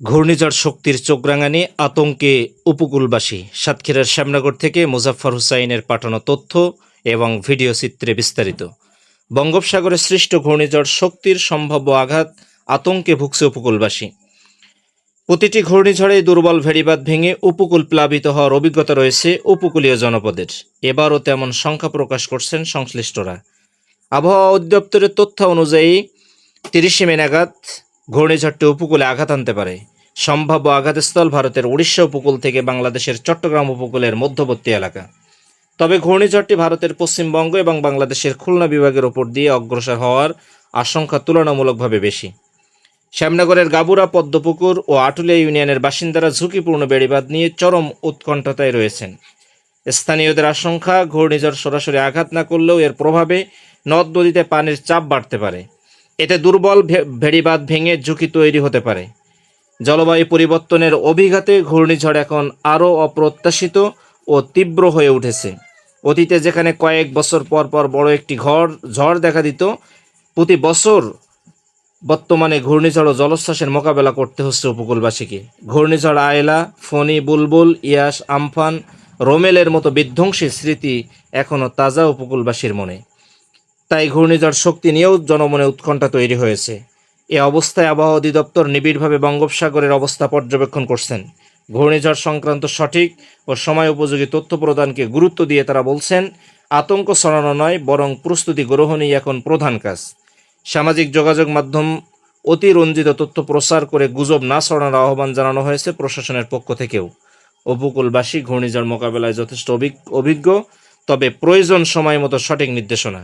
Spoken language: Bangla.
ঘূর্ণিঝড় শক্তির চোখরাঙানি আতঙ্কে উপকূলবাসী। সাতক্ষীরার শ্যামনগর থেকে মুজাফফর হুসাইনের পাঠানো তথ্য এবং ভিডিও চিত্রে বিস্তারিত। বঙ্গোপসাগরে সৃষ্ট ঘূর্ণিঝড় শক্তির সম্ভাব্য আঘাত আতঙ্কে ভুগছে উপকূলবাসী। প্রতিটি ঘূর্ণিঝড়ে দুর্বল ভেড়িবাঁধ ভেঙে উপকূল প্লাবিত হওয়ার অভিজ্ঞতা রয়েছে উপকূলীয় জনপদের। এবারও তেমন সংখ্যা প্রকাশ করছেন সংশ্লিষ্টরা। আবহাওয়া অধিদপ্তরের তথ্য অনুযায়ী তিরিশে মে নাগাদ ঘূর্ণিঝড়টি উপকূলে আঘাত আনতে পারে। সম্ভাব্য আঘাতস্থল ভারতের উড়িষ্যা উপকূল থেকে বাংলাদেশের চট্টগ্রাম উপকূলের মধ্যবর্তী এলাকা। তবে ঘূর্ণিঝড়টি ভারতের পশ্চিমবঙ্গ এবং বাংলাদেশের খুলনা বিভাগের ওপর দিয়ে অগ্রসর হওয়ার আশঙ্কা তুলনামূলকভাবে বেশি। শ্যামনগরের গাবুরা, পদ্মপুকুর ও আটুলিয়া ইউনিয়নের বাসিন্দারা ঝুঁকিপূর্ণ বেড়িবাঁধ নিয়ে চরম উৎকণ্ঠতায় রয়েছেন। স্থানীয়দের আশঙ্কা, ঘূর্ণিঝড় সরাসরি আঘাত না করলেও এর প্রভাবে নদ নদীতে পানির চাপ বাড়তে পারে। এতে দুর্বল ভে- ভেড়িবাঁধ ভেঙে ঝুঁকি তৈরি হতে পারে। জলবায়ু পরিবর্তনের অভিঘাতে ঘূর্ণিঝড় এখন আরও অপ্রত্যাশিত ও তীব্র হয়ে উঠেছে। অতীতে যেখানে কয়েক বছর পর পর বড় একটি ঘর ঝড় দেখা দিত, প্রতি বছর বর্তমানে ঘূর্ণিঝড় ও জলোচ্ছ্বাসের মোকাবেলা করতে হচ্ছে উপকূলবাসীকে। ঘূর্ণিঝড় আয়লা, ফণি, বুলবুল, ইয়াস, আমফান, রোমেলের মতো বিধ্বংসী স্মৃতি এখনও তাজা উপকূলবাসীর মনে। তাই ঘূর্ণিঝড় শক্তি নিয়েও জনমনে উৎকণ্ঠা তৈরি হয়েছে। এ অবস্থায় আবহাওয়া অধিদপ্তর নিবিড়ভাবে বঙ্গোপসাগরের অবস্থা পর্যবেক্ষণ করছেন। ঘূর্ণিঝড় সংক্রান্ত সঠিক ও সময় উপযোগী তথ্য প্রদানকে গুরুত্ব দিয়ে তারা বলছেন, আতঙ্ক ছড়ানো নয়, বরং প্রস্তুতি গ্রহণই এখন প্রধান কাজ। সামাজিক যোগাযোগ মাধ্যম অতিরঞ্জিত তথ্য প্রচার করে গুজব না ছড়ানোর আহ্বান জানানো হয়েছে প্রশাসনের পক্ষ থেকেও। উপকূলবাসী ঘূর্ণিঝড় মোকাবেলায় যথেষ্ট অভিজ্ঞ, তবে প্রয়োজন সময় মতো সঠিক নির্দেশনা।